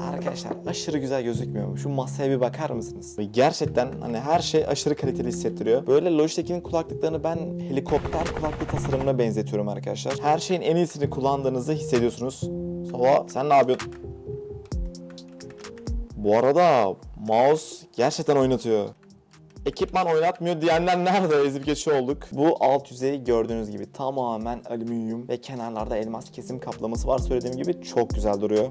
Arkadaşlar aşırı güzel gözükmüyor mu? Şu masaya bir bakar mısınız? Gerçekten hani her şey aşırı kaliteli hissettiriyor. Böyle Logitech'in kulaklıklarını ben helikopter kulaklık tasarımına benzetiyorum arkadaşlar. Her şeyin en iyisini kullandığınızı hissediyorsunuz. Sova sen ne yapıyorsun? Bu arada mouse gerçekten oynatıyor. Ekipman oynatmıyor diyenler nerede ezip geçiyor olduk. Bu alt yüzeyi gördüğünüz gibi tamamen alüminyum ve kenarlarda elmas kesim kaplaması var. Söylediğim gibi çok güzel duruyor.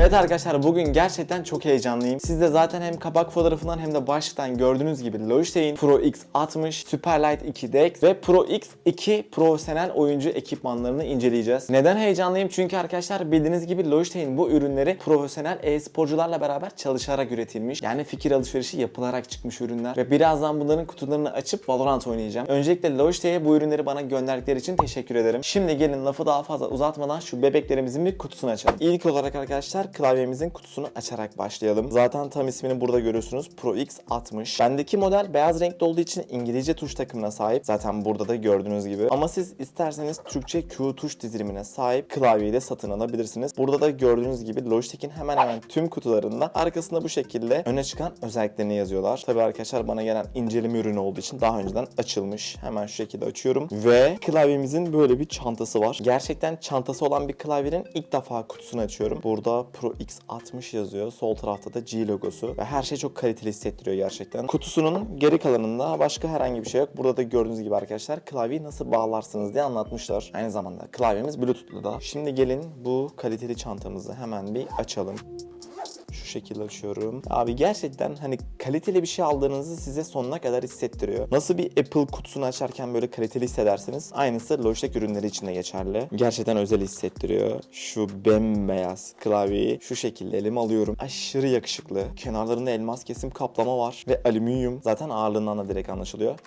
Evet arkadaşlar bugün gerçekten çok heyecanlıyım. Siz de zaten hem kapak fotoğrafından hem de başlıktan gördüğünüz gibi Logitech'in Pro X60, Superlight 2 DeX ve Pro X2 profesyonel oyuncu ekipmanlarını inceleyeceğiz. Neden heyecanlıyım? Çünkü arkadaşlar bildiğiniz gibi Logitech'in bu ürünleri profesyonel e-sporcularla beraber çalışarak üretilmiş. Yani fikir alışverişi yapılarak çıkmış ürünler ve birazdan bunların kutularını açıp Valorant oynayacağım. Öncelikle Logitech'e bu ürünleri bana gönderdikleri için teşekkür ederim. Şimdi gelin lafı daha fazla uzatmadan şu bebeklerimizin bir kutusunu açalım. İlk olarak arkadaşlar klavyemizin kutusunu açarak başlayalım. Zaten tam ismini burada görüyorsunuz. Pro X60. Bendeki model beyaz renkli olduğu için İngilizce tuş takımına sahip. Zaten burada da gördüğünüz gibi. Ama siz isterseniz Türkçe Q tuş dizilimine sahip klavyeyi de satın alabilirsiniz. Burada da gördüğünüz gibi Logitech'in hemen hemen tüm kutularında arkasında bu şekilde öne çıkan özelliklerini yazıyorlar. Tabi arkadaşlar bana gelen inceleme ürünü olduğu için daha önceden açılmış. Hemen şu şekilde açıyorum. Ve klavyemizin böyle bir çantası var. Gerçekten çantası olan bir klavyenin ilk defa kutusunu açıyorum. Burada Pro X60 yazıyor. Sol tarafta da G logosu. Ve her şey çok kaliteli hissettiriyor gerçekten. Kutusunun geri kalanında başka herhangi bir şey yok. Burada da gördüğünüz gibi arkadaşlar klavyeyi nasıl bağlarsınız diye anlatmışlar. Aynı zamanda klavyemiz Bluetooth'lu da. Şimdi gelin bu kaliteli çantamızı hemen bir açalım. Şekilde açıyorum. Abi gerçekten hani kaliteli bir şey aldığınızı size sonuna kadar hissettiriyor. Nasıl bir Apple kutusunu açarken böyle kaliteli hissedersiniz. Aynısı Logitech ürünleri için de geçerli. Gerçekten özel hissettiriyor. Şu bembeyaz klavyeyi şu şekilde elime alıyorum. Aşırı yakışıklı. Kenarlarında elmas kesim kaplama var ve alüminyum. Zaten ağırlığından da direkt anlaşılıyor.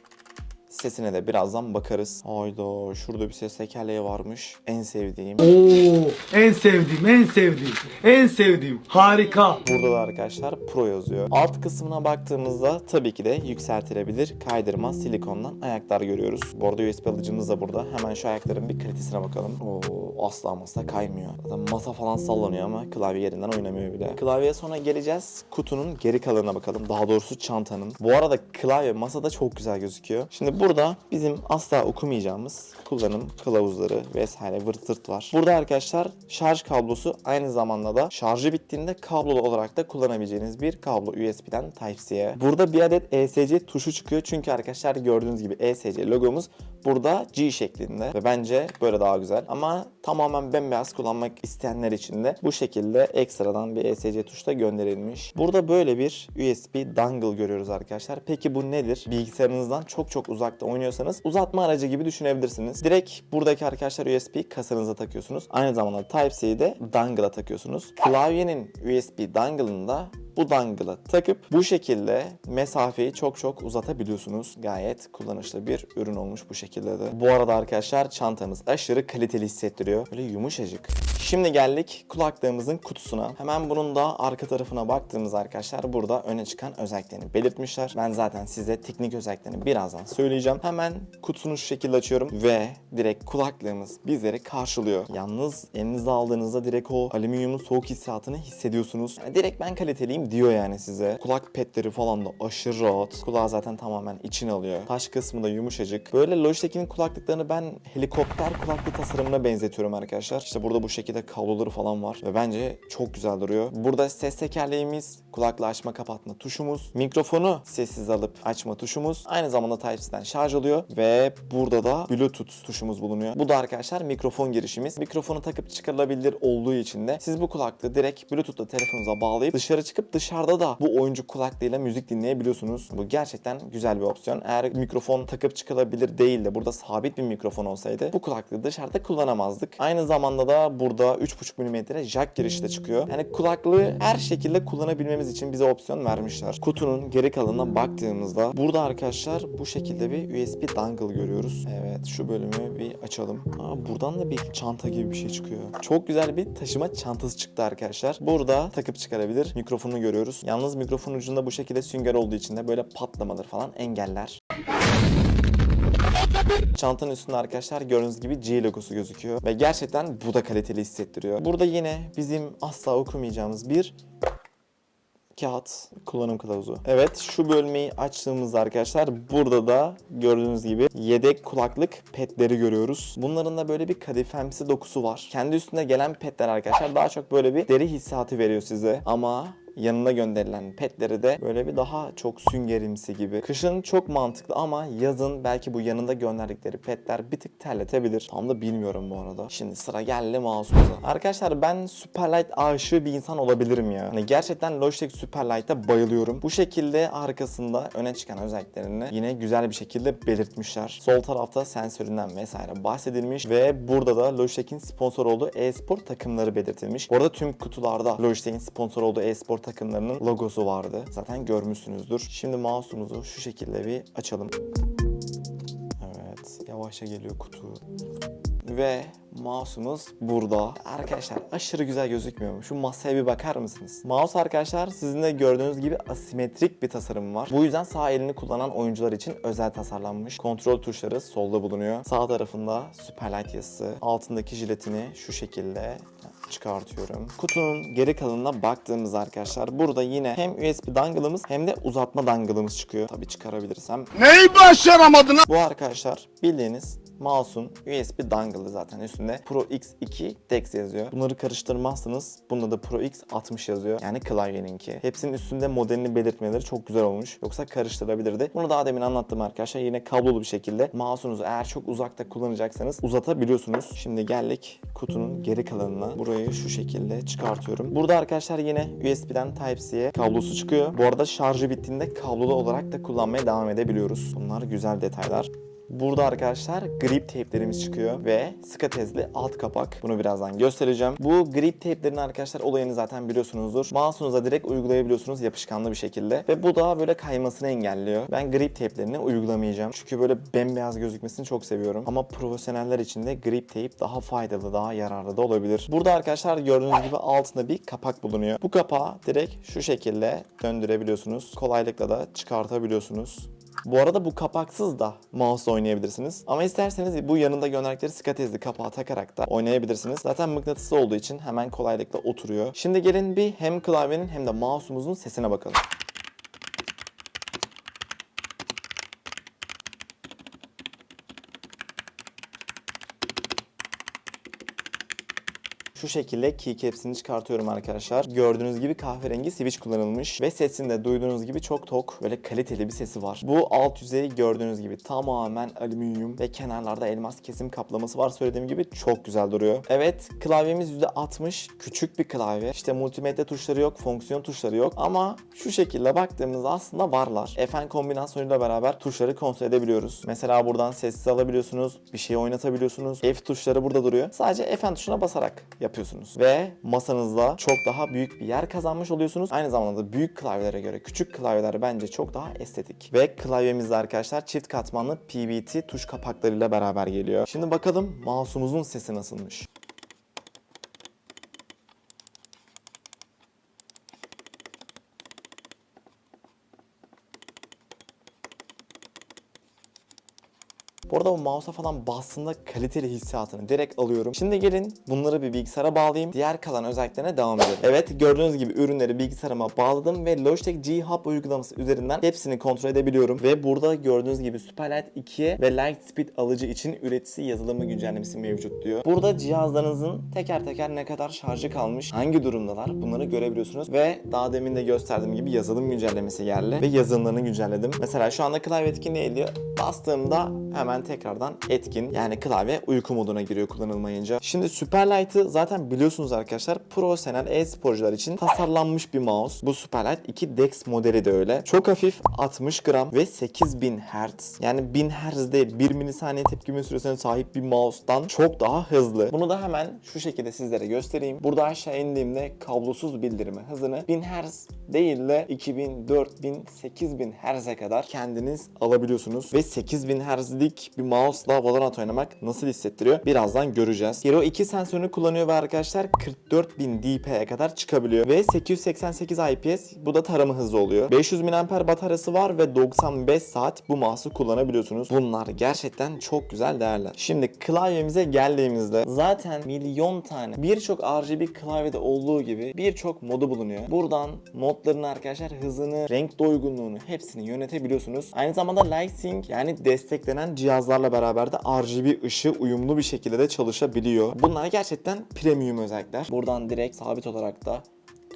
Sesine de birazdan bakarız. Hayda şurada bir ses tekerleği varmış. En sevdiğim. Oo, en sevdiğim, en sevdiğim, en sevdiğim. Harika. Burada da arkadaşlar Pro yazıyor. Alt kısmına baktığımızda tabii ki de yükseltilebilir kaydırma silikondan ayaklar görüyoruz. Bu arada USB alıcımız da burada. Hemen şu ayakların bir kalitesine bakalım. Oo asla masa kaymıyor. Zaten masa falan sallanıyor ama klavye yerinden oynamıyor bile. Klavyeye sonra geleceğiz. Kutunun geri kalanına bakalım. Daha doğrusu çantanın. Bu arada klavye masada çok güzel gözüküyor. Şimdi burada bizim asla okumayacağımız kullanım kılavuzları vesaire vırt zırt var. Burada arkadaşlar şarj kablosu aynı zamanda da şarjı bittiğinde kablolu olarak da kullanabileceğiniz bir kablo USB'den Type-C'ye. Burada bir adet ESC tuşu çıkıyor çünkü arkadaşlar gördüğünüz gibi ESC logomuz burada G şeklinde ve bence böyle daha güzel. Ama tamamen bembeyaz kullanmak isteyenler için de bu şekilde ekstradan bir ESC tuş da gönderilmiş. Burada böyle bir USB dongle görüyoruz arkadaşlar. Peki bu nedir? Bilgisayarınızdan çok çok uzakta oynuyorsanız uzatma aracı gibi düşünebilirsiniz. Direkt buradaki arkadaşlar USB kasanıza takıyorsunuz. Aynı zamanda Type-C'yi de dongle'a takıyorsunuz. Klavyenin USB dongle'ını da bu dongle'a takıp bu şekilde mesafeyi çok çok uzatabiliyorsunuz. Gayet kullanışlı bir ürün olmuş bu şekilde de. Bu arada arkadaşlar çantamız aşırı kaliteli hissettiriyor. Böyle yumuşacık. Şimdi geldik kulaklığımızın kutusuna. Hemen bunun da arka tarafına baktığımız arkadaşlar burada öne çıkan özelliklerini belirtmişler. Ben zaten size teknik özelliklerini birazdan söyleyeceğim. Hemen kutusunu şu şekilde açıyorum ve direkt kulaklığımız bizleri karşılıyor. Yalnız elinizde aldığınızda direkt o alüminyumun soğuk hissiyatını hissediyorsunuz. Yani direkt ben kaliteliyim diyor yani size. Kulak petleri falan da aşırı rahat. Kulağı zaten tamamen içine alıyor. Taş kısmı da yumuşacık. Böyle Logitech'in kulaklıklarını ben helikopter kulaklık tasarımına benzetiyorum arkadaşlar. İşte burada bu şekilde kabloları falan var ve bence çok güzel duruyor. Burada ses tekerleğimiz, kulaklığı açma kapatma tuşumuz, mikrofonu sessiz alıp açma tuşumuz, aynı zamanda Type-C'den şarj oluyor ve burada da Bluetooth tuşumuz bulunuyor. Bu da arkadaşlar mikrofon girişimiz. Mikrofonu takıp çıkarılabilir olduğu için de siz bu kulaklığı direkt Bluetooth'la telefonunuza bağlayıp dışarı çıkıp dışarıda da bu oyuncu kulaklığıyla müzik dinleyebiliyorsunuz. Bu gerçekten güzel bir opsiyon. Eğer mikrofon takıp çıkarılabilir değil de burada sabit bir mikrofon olsaydı bu kulaklığı dışarıda kullanamazdık. Aynı zamanda da burada 3.5 mm jack girişi de çıkıyor. Yani kulaklığı her şekilde kullanabilmemiz için bize opsiyon vermişler. Kutunun geri kalanına baktığımızda burada arkadaşlar bu şekilde bir USB dongle görüyoruz. Evet şu bölümü bir açalım. Aa, buradan da bir çanta gibi bir şey çıkıyor. Çok güzel bir taşıma çantası çıktı arkadaşlar. Burada takıp çıkarabilir. Mikrofonunu görüyoruz. Yalnız mikrofon ucunda bu şekilde sünger olduğu için de böyle patlamaları falan engeller. Çantanın üstünde arkadaşlar gördüğünüz gibi G logosu gözüküyor. Ve gerçekten bu da kaliteli hissettiriyor. Burada yine bizim asla okumayacağımız bir kağıt kullanım kılavuzu. Evet şu bölmeyi açtığımızda arkadaşlar burada da gördüğünüz gibi yedek kulaklık petleri görüyoruz. Bunların da böyle bir kadifemsi dokusu var. Kendi üstünde gelen petler arkadaşlar daha çok böyle bir deri hissiyatı veriyor size. Ama yanına gönderilen petleri de böyle bir daha çok süngerimsi gibi. Kışın çok mantıklı ama yazın belki bu yanında gönderdikleri petler bir tık terletebilir. Tam da bilmiyorum bu arada. Şimdi sıra geldi mouse'umuza. Arkadaşlar ben Superlight aşığı bir insan olabilirim ya. Hani gerçekten Logitech Superlight'a bayılıyorum. Bu şekilde arkasında öne çıkan özelliklerini yine güzel bir şekilde belirtmişler. Sol tarafta sensöründen vesaire bahsedilmiş ve burada da Logitech'in sponsor olduğu e-spor takımları belirtilmiş. Bu arada tüm kutularda Logitech'in sponsor olduğu e-spor takımlarının logosu vardı. Zaten görmüşsünüzdür. Şimdi mouse'umuzu şu şekilde bir açalım. Evet, yavaşça geliyor kutu. Ve mouse'umuz burada. Arkadaşlar aşırı güzel gözükmüyor mu? Şu masaya bir bakar mısınız? Mouse arkadaşlar sizin de gördüğünüz gibi asimetrik bir tasarım var. Bu yüzden sağ elini kullanan oyuncular için özel tasarlanmış. Kontrol tuşları solda bulunuyor. Sağ tarafında Superlight yazısı. Altındaki jiletini şu şekilde çıkartıyorum. Kutunun geri kalanına baktığımız arkadaşlar burada yine hem USB dangle'ımız hem de uzatma dangle'ımız çıkıyor. Tabii çıkarabilirsem. Neyi başaramadın Bu arkadaşlar bildiğiniz mouse'un USB dangle'ı zaten üstünde Pro X2 Dex yazıyor. Bunları karıştırmazsanız bunda da Pro X60 yazıyor. Yani klavyeninki. Hepsinin üstünde modelini belirtmeleri çok güzel olmuş. Yoksa karıştırabilirdi. Bunu daha demin anlattım arkadaşlar. Yine kablolu bir şekilde mouse'unuzu eğer çok uzakta kullanacaksanız uzatabiliyorsunuz. Şimdi geldik kutunun geri kalanına. Burayı şu şekilde çıkartıyorum. Burada arkadaşlar yine USB'den Type-C'ye kablosu çıkıyor. Bu arada şarjı bittiğinde kablolu olarak da kullanmaya devam edebiliyoruz. Bunlar güzel detaylar. Burada arkadaşlar grip teyplerimiz çıkıyor ve skatezli alt kapak. Bunu birazdan göstereceğim. Bu grip teyplerin arkadaşlar olayını zaten biliyorsunuzdur. Mouse'unuza direkt uygulayabiliyorsunuz yapışkanlı bir şekilde. Ve bu da böyle kaymasını engelliyor. Ben grip teyplerini uygulamayacağım. Çünkü böyle bembeyaz gözükmesini çok seviyorum. Ama profesyoneller için de grip teyp daha faydalı, daha yararlı da olabilir. Burada arkadaşlar gördüğünüz gibi altında bir kapak bulunuyor. Bu kapağı direkt şu şekilde döndürebiliyorsunuz. Kolaylıkla da çıkartabiliyorsunuz. Bu arada bu kapaksız da mouse oynayabilirsiniz. Ama isterseniz bu yanında gönderdikleri skatezli kapağı takarak da oynayabilirsiniz. Zaten mıknatıslı olduğu için hemen kolaylıkla oturuyor. Şimdi gelin bir hem klavyenin hem de mouse'umuzun sesine bakalım. Şu şekilde keycaps'ini çıkartıyorum arkadaşlar. Gördüğünüz gibi kahverengi switch kullanılmış ve sesinde duyduğunuz gibi çok tok böyle kaliteli bir sesi var. Bu alt yüzeyi gördüğünüz gibi tamamen alüminyum ve kenarlarda elmas kesim kaplaması var söylediğim gibi çok güzel duruyor. Evet klavyemiz %60 küçük bir klavye. İşte multimedya tuşları yok, fonksiyon tuşları yok ama şu şekilde baktığımızda aslında varlar. FN kombinasyonuyla beraber tuşları kontrol edebiliyoruz. Mesela buradan sessiz alabiliyorsunuz, bir şey oynatabiliyorsunuz. F tuşları burada duruyor. Sadece FN tuşuna basarak yapıyorsunuz. Ve masanızda çok daha büyük bir yer kazanmış oluyorsunuz. Aynı zamanda da büyük klavyelere göre küçük klavyeler bence çok daha estetik. Ve klavyemizde arkadaşlar çift katmanlı PBT tuş kapaklarıyla beraber geliyor. Şimdi bakalım mouse'umuzun sesi nasılmış. Bu arada o mouse'a falan bastığında kaliteli hissiyatını direkt alıyorum. Şimdi gelin bunları bir bilgisayara bağlayayım. Diğer kalan özelliklerine devam edelim. Evet gördüğünüz gibi ürünleri bilgisayarıma bağladım ve Logitech G Hub uygulaması üzerinden hepsini kontrol edebiliyorum. Ve burada gördüğünüz gibi Superlight 2'ye ve Lightspeed alıcı için üreticisi yazılımı güncellemesi mevcut diyor. Burada cihazlarınızın teker teker ne kadar şarjı kalmış, hangi durumdalar bunları görebiliyorsunuz. Ve daha demin de gösterdiğim gibi yazılım güncellemesi geldi ve yazılımlarını güncelledim. Mesela şu anda klavye etkinliği ediyor. Bastığımda hemen tekrardan etkin. Yani klavye uyku moduna giriyor kullanılmayınca. Şimdi Superlight'ı zaten biliyorsunuz arkadaşlar profesyonel e-sporcular için tasarlanmış bir mouse. Bu Superlight 2 Dex modeli de öyle. Çok hafif 60 gram ve 8000 Hz. Yani 1000 Hz'de 1 milisaniye tepkime süresine sahip bir mouse'dan çok daha hızlı. Bunu da hemen şu şekilde sizlere göstereyim. Burada aşağı indiğimde kablosuz bildirimi hızını 1000 Hz değil de 2000, 4000, 8000 Hz'e kadar kendiniz alabiliyorsunuz. Ve 8000 Hz'lik bir mouse'la Valorant oynamak nasıl hissettiriyor birazdan göreceğiz. Hero 2 sensörünü kullanıyor ve arkadaşlar 44.000 dP'ye kadar çıkabiliyor ve 888 IPS bu da tarama hızı oluyor. 500 mAh bataryası var ve 95 saat bu mouse'u kullanabiliyorsunuz. Bunlar gerçekten çok güzel değerler. Şimdi klavyemize geldiğimizde zaten milyon tane birçok RGB klavyede olduğu gibi birçok modu bulunuyor. Buradan modların arkadaşlar hızını, renk doygunluğunu hepsini yönetebiliyorsunuz. Aynı zamanda Lightsync yani desteklenen cihazlarla beraber de RGB ışığı uyumlu bir şekilde de çalışabiliyor. Bunlar gerçekten premium özellikler. Buradan direkt sabit olarak da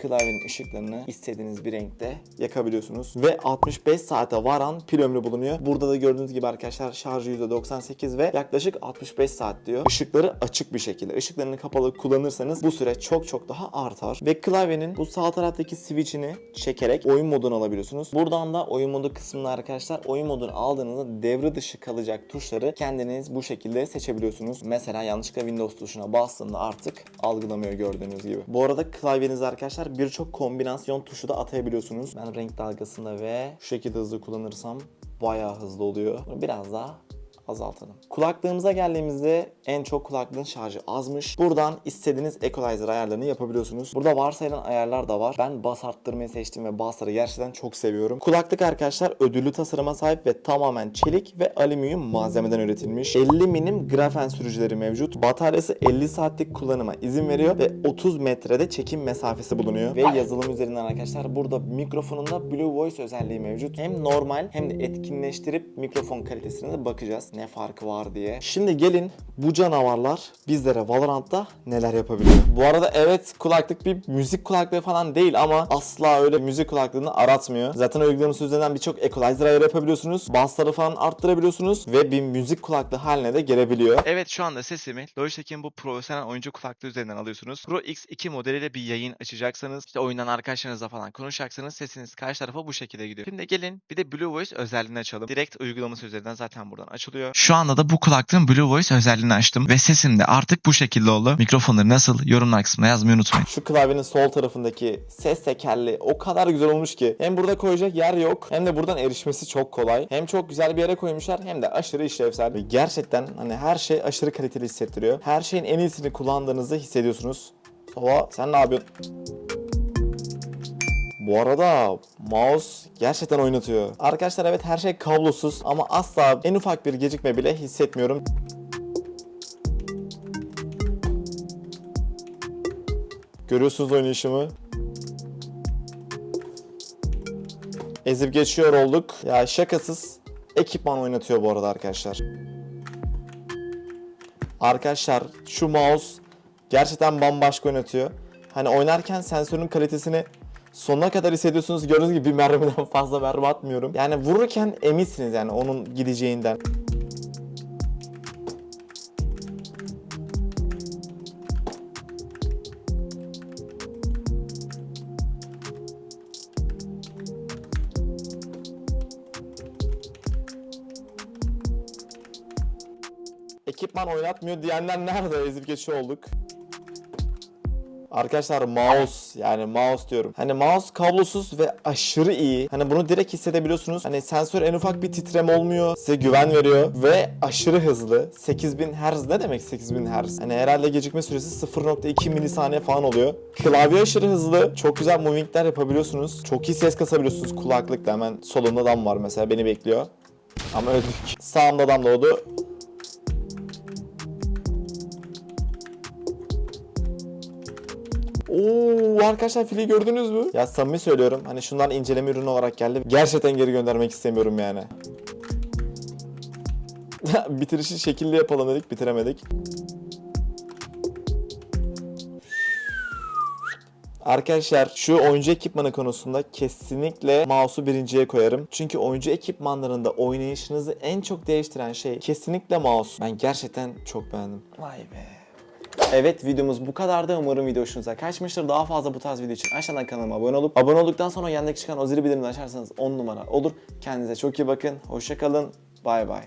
klavyenin ışıklarını istediğiniz bir renkte yakabiliyorsunuz. Ve 65 saate varan pil ömrü bulunuyor. Burada da gördüğünüz gibi arkadaşlar şarjı %98 ve yaklaşık 65 saat diyor. Işıkları açık bir şekilde. Işıklarını kapalı kullanırsanız bu süre çok çok daha artar. Ve klavyenin bu sağ taraftaki switch'ini çekerek oyun modunu alabiliyorsunuz. Buradan da oyun modu kısmında arkadaşlar oyun modunu aldığınızda devre dışı kalacak tuşları kendiniz bu şekilde seçebiliyorsunuz. Mesela yanlışlıkla Windows tuşuna bastığında artık algılamıyor gördüğünüz gibi. Bu arada klavyeniz arkadaşlar birçok kombinasyon tuşu da atayabiliyorsunuz. Ben renk dalgasında ve şu şekilde hızlı kullanırsam bayağı hızlı oluyor. Bunu biraz daha azaltalım. Kulaklığımıza geldiğimizde en çok kulaklığın şarjı azmış. Buradan istediğiniz equalizer ayarlarını yapabiliyorsunuz. Burada varsayılan ayarlar da var. Ben bas arttırmayı seçtim ve bassları gerçekten çok seviyorum. Kulaklık arkadaşlar ödüllü tasarıma sahip ve tamamen çelik ve alüminyum malzemeden üretilmiş. 50 milim grafen sürücüleri mevcut. Bataryası 50 saatlik kullanıma izin veriyor ve 30 metrede çekim mesafesi bulunuyor. Ve yazılım üzerinden arkadaşlar burada mikrofonunda Blue Voice özelliği mevcut. Hem normal hem de etkinleştirip mikrofon kalitesine de bakacağız. Ne farkı var diye. Şimdi gelin bu canavarlar bizlere Valorant'ta neler yapabiliyor. Bu arada evet kulaklık bir müzik kulaklığı falan değil ama asla öyle müzik kulaklığını aratmıyor. Zaten uygulaması üzerinden birçok equalizer ayarı yapabiliyorsunuz. Bassları falan arttırabiliyorsunuz ve bir müzik kulaklığı haline de gelebiliyor. Evet şu anda sesimi Logitech'in bu profesyonel oyuncu kulaklığı üzerinden alıyorsunuz. Pro X2 modeliyle bir yayın açacaksanız, işte oyundan arkadaşlarınızla falan konuşacaksanız sesiniz karşı tarafa bu şekilde gidiyor. Şimdi gelin bir de Blue Voice özelliğini açalım. Direkt uygulaması üzerinden zaten buradan açılıyor. Şu anda da bu kulaklığın Blue Voice özelliğini açtım ve sesim de artık bu şekilde oldu. Mikrofonları nasıl yorumlar kısmına yazmayı unutmayın. Şu klavyenin sol tarafındaki ses tekerli o kadar güzel olmuş ki. Hem burada koyacak yer yok hem de buradan erişmesi çok kolay. Hem çok güzel bir yere koymuşlar hem de aşırı işlevsel. Ve gerçekten hani her şey aşırı kaliteli hissettiriyor. Her şeyin en iyisini kullandığınızı hissediyorsunuz. Sova sen ne yapıyorsun? Bu arada mouse gerçekten oynatıyor. Arkadaşlar evet her şey kablosuz ama asla en ufak bir gecikme bile hissetmiyorum. Görüyorsunuz oynayışımı. Ezip geçiyor olduk. Ya şakasız ekipman oynatıyor bu arada arkadaşlar. Arkadaşlar şu mouse gerçekten bambaşka oynatıyor. Hani oynarken sensörün kalitesini sonuna kadar hissediyorsunuz. Gördüğünüz gibi bir mermiden fazla mermi atmıyorum. Yani vururken eminsiniz yani onun gideceğinden. Ekipman oynatmıyor diyenler nerede? Ezip geçiyor olduk. Arkadaşlar mouse yani mouse diyorum. Hani mouse kablosuz ve aşırı iyi. Hani bunu direkt hissedebiliyorsunuz. Hani sensör en ufak bir titreme olmuyor. Size güven veriyor ve aşırı hızlı. 8000 Hz ne demek 8000 Hz? Hani herhalde gecikme süresi 0.2 milisaniye falan oluyor. Klavye aşırı hızlı. Çok güzel movingler yapabiliyorsunuz. Çok iyi ses kasabiliyorsunuz kulaklıkla. Hemen solumda adam var mesela beni bekliyor. Ama öldük. Sağımda adam doğdu. Oo arkadaşlar fili gördünüz mü? Ya samimi söylüyorum. Hani şunlar inceleme ürünü olarak geldi. Gerçekten geri göndermek istemiyorum yani. Bitirişi şekilli yapalım dedik, bitiremedik. Arkadaşlar şu oyuncu ekipmanı konusunda kesinlikle mouse'u birinciye koyarım. Çünkü oyuncu ekipmanlarında oynayışınızı en çok değiştiren şey kesinlikle mouse. Ben gerçekten çok beğendim. Vay be. Evet videomuz bu kadardı. Umarım video hoşunuza kaçmıştır. Daha fazla bu tarz video için aşağıdan kanalıma abone olup abone olduktan sonra yanındaki çıkan o zili bildirimini açarsanız 10 numara olur. Kendinize çok iyi bakın. Hoşçakalın. Bay bay.